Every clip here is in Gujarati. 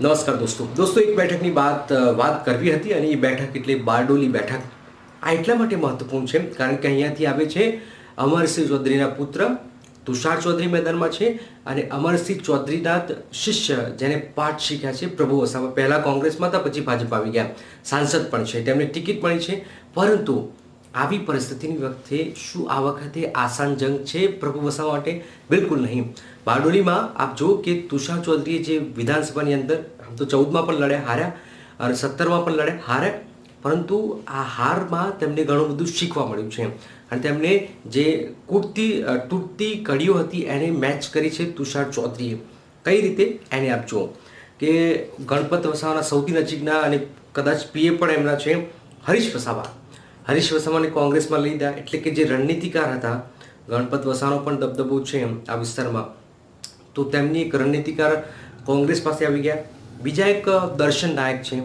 નમસ્કાર દોસ્તો. દોસ્તો, એક બેઠકની વાત વાત કરવી હતી અને એ બેઠક એટલે બારડોલી બેઠક. આ એટલા માટે મહત્વપૂર્ણ છે, કારણ કે અહીંયાથી આવે છે અમરસિંહ ચૌધરીના પુત્ર, તુષાર ચૌધરી મેદાનમાં છે અને અમરસિંહ ચૌધરીના શિષ્ય, જેને પાઠ શીખ્યા છે પ્રભુ વસાવા. પહેલાં કોંગ્રેસમાં હતા, પછી ભાજપ આવી ગયા. સાંસદ પણ છે, તેમને ટિકિટ મળી છે. પરંતુ આવી પરિસ્થિતિની વખતે શું આ વખતે આસાન જંગ છે? પ્રભુ વસાવા માટે બિલકુલ નહીં. બારડોલીમાં આપ જુઓ કે તુષાર ચૌધરીએ જે વિધાનસભાની અંદર, આમ તો ચૌદમાં પણ લડ્યા, હાર્યા, અને સત્તરમાં પણ લડ્યા, હાર્યા, પરંતુ આ હારમાં તેમને ઘણું બધું શીખવા મળ્યું છે. અને તેમને જે કૂટતી તૂટતી કડીઓ હતી એને મેચ કરી છે તુષાર ચૌધરીએ. કઈ રીતે? એને આપ જુઓ કે ગણપત વસાવાના સૌથી નજીકના અને કદાચ પીએ પણ એમના છે હરીશ વસાવા. હરીશ વસાવાને કોંગ્રેસમાં ગયા એટલે કે જે રણનીતિકાર હતા, ગણપત વસાવાનો પણ દબદબો છે એમ આ વિસ્તારમાં. તો તેમની એક રણનીતિકાર કોંગ્રેસ પાસે આવી ગયા. બીજા એક દર્શન નાયક છે.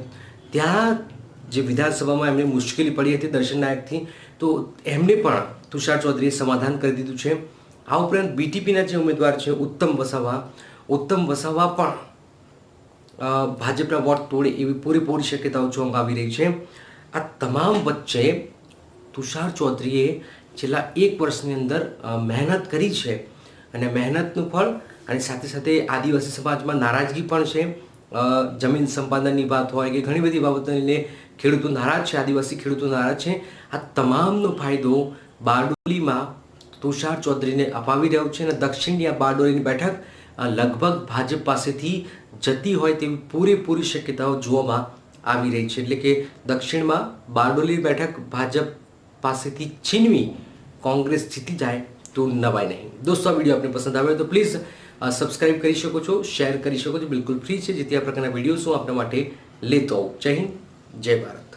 ત્યાં જે વિધાનસભામાં એમને મુશ્કેલી પડી હતી દર્શન નાયકથી, તો એમને પણ તુષાર ચૌધરીએ સમાધાન કરી દીધું છે. આ ઉપરાંત બીટીપીના જે ઉમેદવાર છે, ઉત્તમ વસાવા. ઉત્તમ વસાવા પણ ભાજપના વોટ તોડે એવી પૂરેપૂરી શક્યતાઓ આવી રહી છે. આ તમામ વચ્ચે તુષાર ચૌધરીએ છેલ્લા એક વર્ષની અંદર મહેનત કરી છે. અને મહેનતનું ફળ અને સાથે સાથે આદિવાસી સમાજમાં નારાજગી પણ છે. જમીન સંપાદનની વાત હોય કે ઘણી બધી બાબતોને ખેડૂતો નારાજ છે, આદિવાસી ખેડૂતો નારાજ છે. આ તમામનો ફાયદો બારડોલીમાં તુષાર ચૌધરીને અપાવી રહ્યો છે અને દક્ષિણની આ બારડોલીની બેઠક લગભગ ભાજપ પાસેથી જતી હોય તેવી પૂરેપૂરી શક્યતાઓ જોવામાં આવી રહી છે. એટલે કે દક્ષિણમાં બારડોલી બેઠક ભાજપ પાસેથી છીનવી કોંગ્રેસ જીતી જાય તો નવાય નહીં. દોસ્તો, આ વીડિયો આપને પસંદ આવે તો પ્લીઝ સબસ્ક્રાઇબ કરી શકો છો શેર કરી શકો છો. બિલકુલ ફ્રી છે. જેથી આ પ્રકારના વીડિયો હું આપણા માટે લેતો આવું. જય હિન્દ, જય ભારત.